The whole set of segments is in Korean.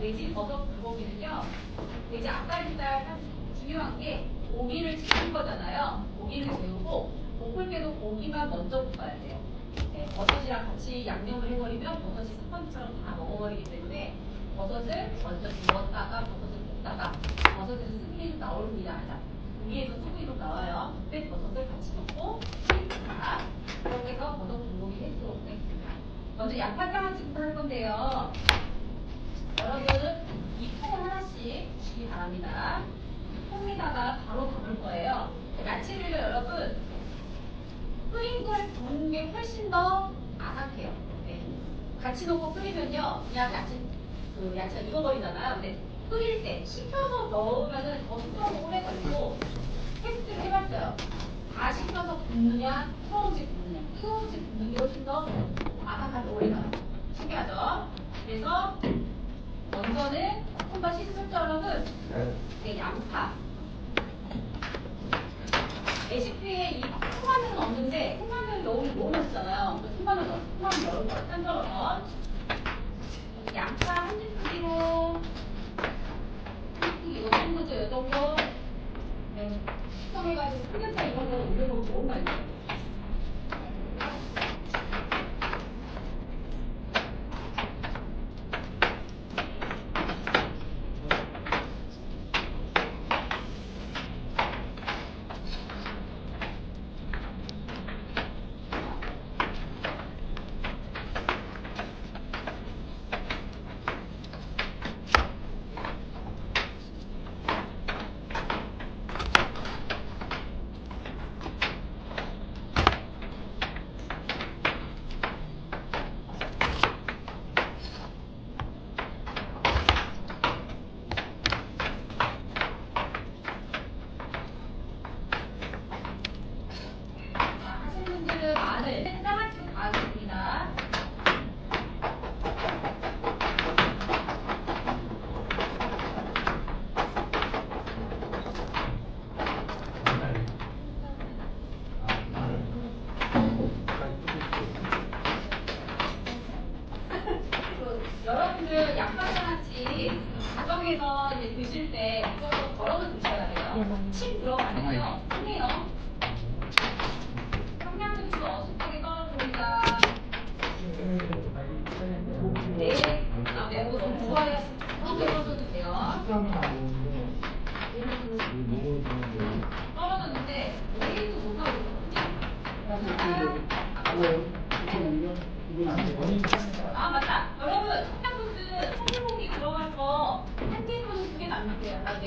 돼지 버섯 불고기는요, 돼지 앞다리살 참 중요한 게 고기를 재운 거잖아요. 고기를 재우고, 볶을 때도 고기만 먼저 볶아야 돼요. 네, 버섯이랑 같이 양념을 해버리면 버섯이 스펀지처럼 다 먹어버리기 때문에 버섯을 먼저 구웠다가 버섯을 볶다가 버섯에서 나오릅니다. 자, 위에서 좀 나와요. 그때 버섯을 같이 넣고 자, 이렇게 해서 버섯 불고기 해주도록 하겠습니다. 먼저 양파장아찌부터 할 건데요. 여러분은 이통 하나씩 주시기 바랍니다. 통에다가 바로 담을 거예요. 야채를 여러분 끓인 걸 부는 게 훨씬 더 아삭해요. 네. 같이 넣고 끓이면요, 그냥 야채, 그 야채가 익어버리잖아요. 근데 끓일 때 식혀서 넣으면은 엄청 오래 걸리고 테스트를 해봤어요. 다 식혀서 굽느냐, 뜨거운 집 굽느냐. 뜨거운 집 굽는 게 훨씬 더 아삭하게 오래 가요. 신기하죠? 그래서 먼저는 한번 씻을 여러분, 네, 양파. 레시피에 이 통마늘은 없는데 통마늘 넣으면 너무 맛있잖아요. 통마늘 넣어. 넣을 거예요. 짠저어서 양파 한 스푼으로 이거 정도죠, 이 정도. 네. 숙성해가지고 삼겹살 이런 거 올려놓으면 너무 맛있어요.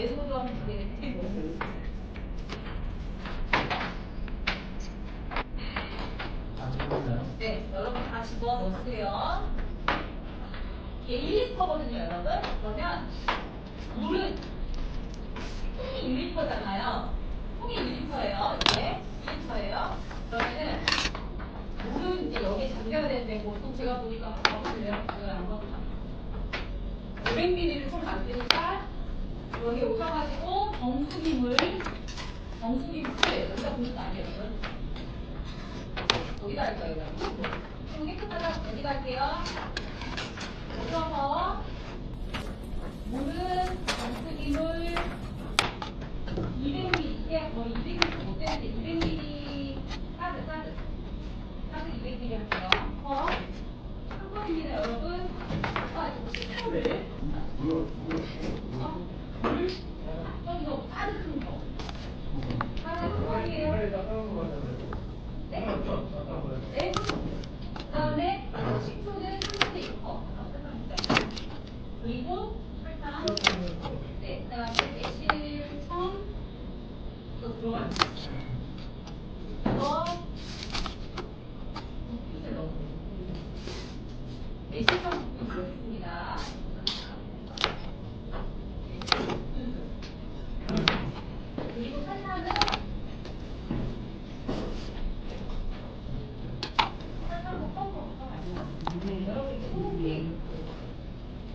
손으로 하면 두 개. 네, 여러분 다 집어 넣으세요. 이게 1리터거든요, 여러분. 그러면 물은 통이 1리터잖아요. 통이 1리터예요. 이게 2리터예요. 그러면은 물은 이제 여기에 잠겨야 되는데 보통 제가 보니까 버섯을요. 제가 안 버섯 500ml를 총 만드니까 여기 오셔가지고 정수기 물, 정수기 물을 여기다 부는 거 아니에요, 여러분? 여기다 할 거예요, 여러분. 좀 깨끗하다. 여기다 할게요. 오셔서 물은 정수기물 200ml, 이게 거의 200ml 못 되는데 200ml 사드, 사드. 사드 200ml 할게요. 어? 한 번입니다, 여러분. 아, 이거 10초를. 어? 물? 저기서 따뜻한 거. 따뜻한 거예요. 네? 네. 그다음에 식초는 3분의 2컵. 그리고 설탕. 네. 그다음에 매실청. 또 들어가요. 이거 붓을 넣어. 매실청 붓 넣겠습니다. 그리고 설탕은 설탕 볶아서 넣어가지고 여러분 이렇게 소고기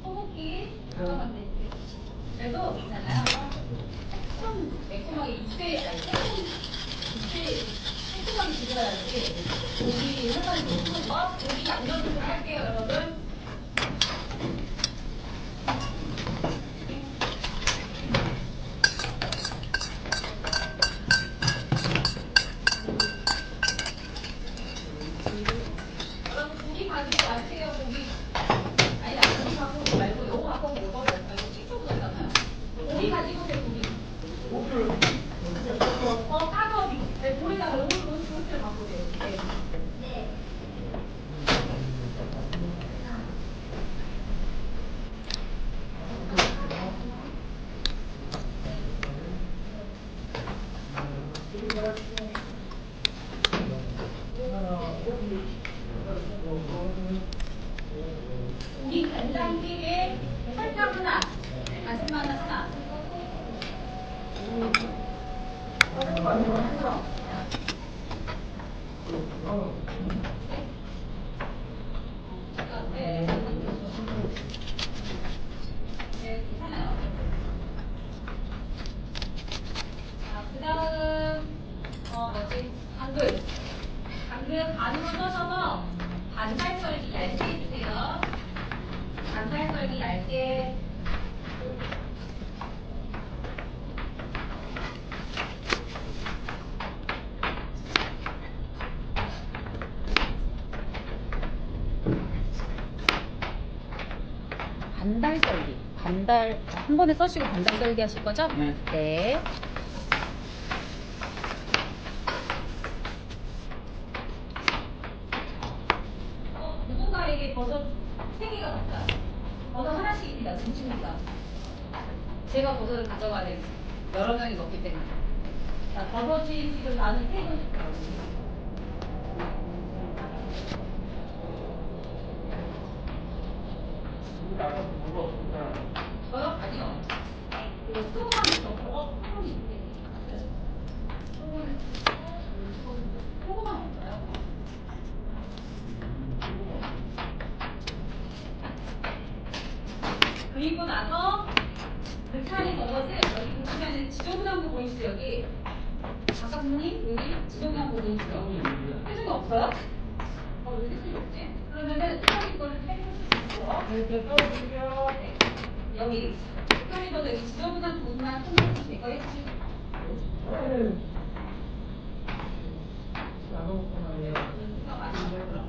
소고기 가져갔는데 그래도 있잖아요 좀 매콤하게 입에 아니 같이 지져야지. 고기 색깔이 높은 거, 고기 양념 좀 할게요. 여러분 고기 가지고 마세요, 고기. 아니, 나 고기 갖고 오지 말고 요거 갖고 오고 요거 말고 찍고 그러잖아요. 고기 가지고 오세요, 고기. 어, 까서 네, 볼에다가 요거 요거 요거를 갖고 오세요. 네. 고기 간장찌개 설탕 하나, 다시마늘 하나. 네. 네, 괜찮아요. 자, 그 다음, 어, 뭐지? 당근. 당근 반으로 써서 반살 썰기 얇게 해주세요. 반살 썰기 얇게. 반달 썰기. 반달 한 번에 써시고 반달 썰기 하실 거죠? 네. 네. 어, 누군가에게 버섯 세 개가 갔다. 버섯 하나씩입니다. 중심입니다. 제가 버섯을 가져가야 돼요. 여러 명이 먹기 때문에. 자, 버섯이 지금 나는 세 개. 저요? 아니요. 이거 소금만 있어. 어, 소금이 있네. 소금. 소금만 없어요? 그리고 나서 그 차린 버섯을 여기 보시면은 지정나무 보이시죠 여기 작가님 여기 지정나무 보이시죠 해준 거 없어요? 어 여기 해준 거 없지? 그러면은 차린 거를 있어 네. 여기 차린 버섯 여기 지정나무 부분만 통해서 제거 해주시고 이거 많이 먹을까요?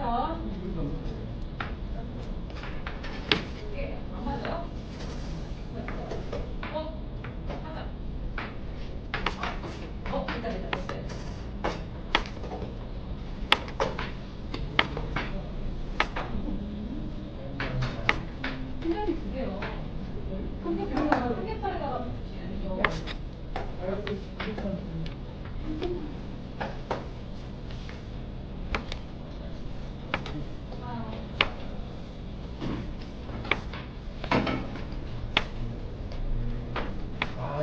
자, 이게 안 맞아요? 어? 하자. 어, 됐다, 됐다, 됐어요. 신장이 두 개요. 삼겹살에다가, 삼겹살에다가 주시는 아, 아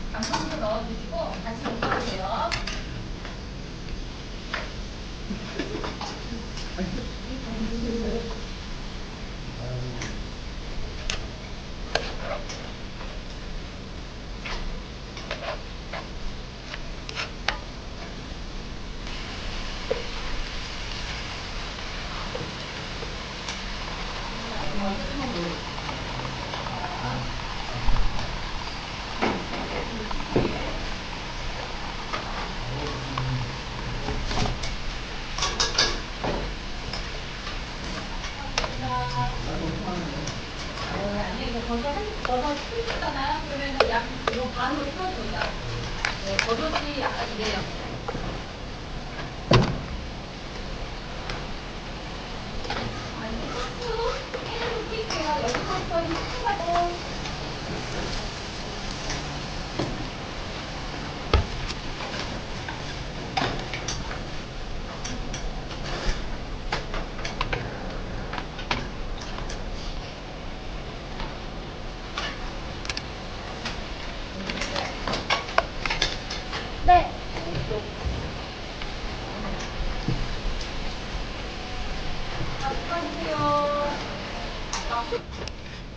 당근도 넣어주시고 같이 볶아주세요. 어, 아니 이거 버섯 한 버섯 풀었잖아요. 그러면 약 이거 반으로 풀어줍니다. 네, 버섯이 약간 이래요. 아니, 소스 깨는 꿀게요. 여기서부터 소스가 네. 아, 수고하세요.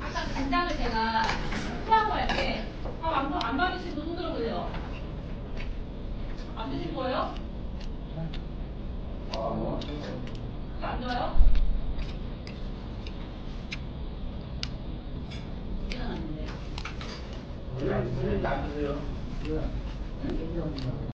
아까 간장을 제가 후하고 할게. 아, 안, 봐- 안 받으신 분손 들어보세요. 안 드실 거예요? 안 좋아요? 이건 안 돼요. 안 드세요.